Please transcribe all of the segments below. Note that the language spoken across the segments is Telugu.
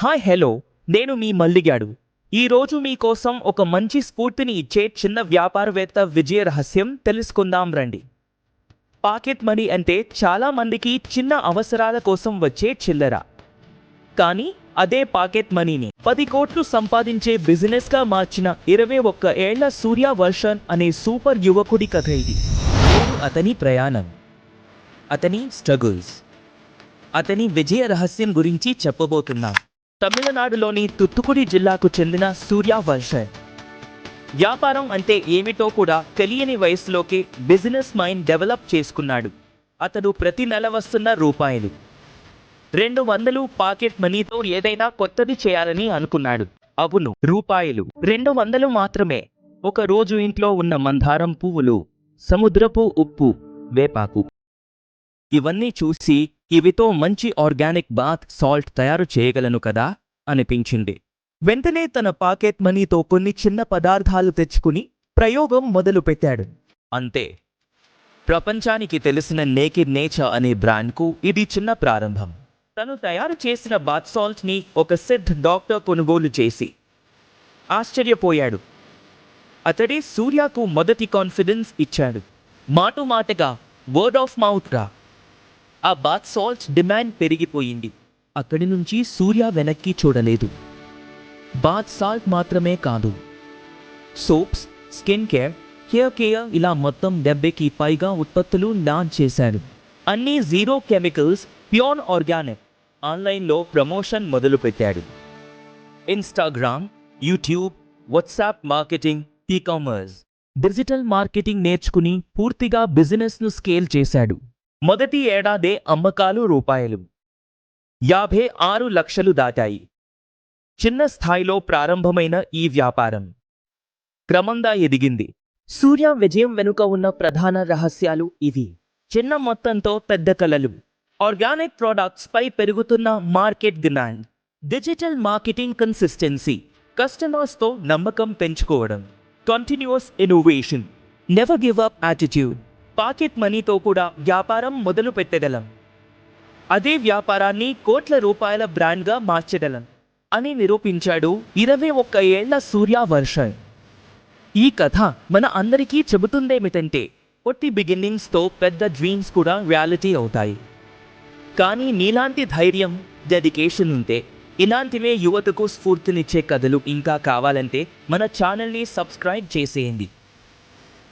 Hi hello. నేను మీ మల్లిగాడు. ఈరోజు మీకోసం ఒక మంచి స్ఫూర్తిని ఇచ్చే చిన్న వ్యాపారవేత్త విజయ రహస్యం తెలుసుకుందాం రండి. పాకెట్ మనీ అంటే చాలా మందికి చిన్న అవసరాల కోసం వచ్చే చిల్లర. కానీ అదే పాకెట్ మనీని పది కోట్లు సంపాదించే బిజినెస్గా మార్చిన ఇరవై ఒక్క ఏళ్ళ సూర్య వర్షన్ అనే సూపర్ యువకుడి కథ ఇది. అతని ప్రయాణం. అతని స్ట్రగుల్స్. అతని విజయ రహస్యం గురించి చెప్పబోతున్నాం. తమిళనాడులోని తుత్తుకుడి జిల్లాకు చెందిన సూర్య వర్షన్ వ్యాపారం అంటే ఏమిటో కూడా తెలియని వయసులోకి బిజినెస్ మైండ్ డెవలప్ చేసుకున్నాడు. అతడు ప్రతి నెల వస్తున్న రూపాయలు. రెండు వందలు పాకెట్ మనీతో ఏదైనా కొత్తది చేయాలని అనుకున్నాడు. అవును రూపాయలు. రెండు వందలు మాత్రమే. ఒక రోజు ఇంట్లో ఉన్న మందారం పువ్వులు సముద్రపు ఉప్పు వేపాకు. ఇవన్నీ చూసి ఇవితో మంచి ఆర్గానిక్ బాత్ సాల్ట్ తయారు చేయగలను కదా? అనిపించింది. వెంటనే తన పాకెట్ మనీతో కొన్ని చిన్న పదార్థాలు తెచ్చుకుని ప్రయోగం మొదలుపెట్టాడు. అంతే. ప్రపంచానికి తెలిసిన నేకిడ్ నేచర్ అనే బ్రాండ్కు ఇది చిన్న ప్రారంభం. తను తయారు చేసిన బాత్ సాల్ట్ని ఒక సిద్ధ్ డాక్టర్ కొనుగోలు చేసి ఆశ్చర్యపోయాడు. అతడే సూర్యకు మొదటి కాన్ఫిడెన్స్ ఇచ్చాడు. మాటు మాటగా వర్డ్ ఆఫ్ మౌత్గా ఆ బాత్ సాల్ట్ డిమాండ్ పెరిగిపోయింది. అక్కడి నుంచి సూర్య వెనక్కి చూడలేదు. బాత్ సాల్ట్ మాత్రమే కాదు. Soaps skin care hair care ఇలా మొత్తం డెబ్బైకి పైగా ఉత్పత్తులు లాంచ్ చేశాడు అన్ని జీరో కెమికల్స్ ప్యూర్ ఆర్గానిక్ ఆన్లైన్లో ప్రమోషన్ మొదలుపెట్టాడు Instagram YouTube WhatsApp marketing e commerce digital marketing నేర్చుకుని పూర్తిగా బిజినెస్ను స్కేల్ చేశాడు. మొదటి ఏడాదే అమ్మకాలు రూపాయలు. యాభై ఆరు లక్షలు దాటాయి. చిన్న స్థాయిలో ప్రారంభమైన ఈ వ్యాపారం. క్రమంగా ఎదిగింది. సూర్య విజయం వెనుక ఉన్న ప్రధాన రహస్యాలు ఇవి. చిన్న మొత్తంతో పెద్ద కలలు ఆర్గానిక్ ప్రోడక్ట్స్ పై పెరుగుతున్న market demand. Digital marketing consistency. కస్టమర్స్తో నమ్మకం పెంచుకోవడం. Continuous innovation. Never give up attitude. Pocket మనీతో కూడా వ్యాపారం మొదలు పెట్టగలం అదే వ్యాపారాన్ని కోట్ల రూపాయల బ్రాండ్గా మార్చగలం అని నిరూపించాడు ఇరవై ఒక్క ఏళ్ళ సూర్య వర్షన్ ఈ కథ మన అందరికీ చెబుతుందేమిటంటే పొట్టి బిగిన్నింగ్స్తో పెద్ద డ్రీమ్స్ కూడా రియాలిటీ అవుతాయి. కానీ నీలాంటి ధైర్యం డెడికేషన్ ఉంటే ఇలాంటివే యువతకు స్ఫూర్తినిచ్చే కథలు ఇంకా కావాలంటే మన ఛానల్ని సబ్స్క్రైబ్ చేసేయండి.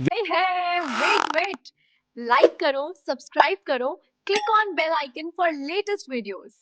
वेट वेट लाइक करो सब्सक्राइब करो click on bell icon for latest videos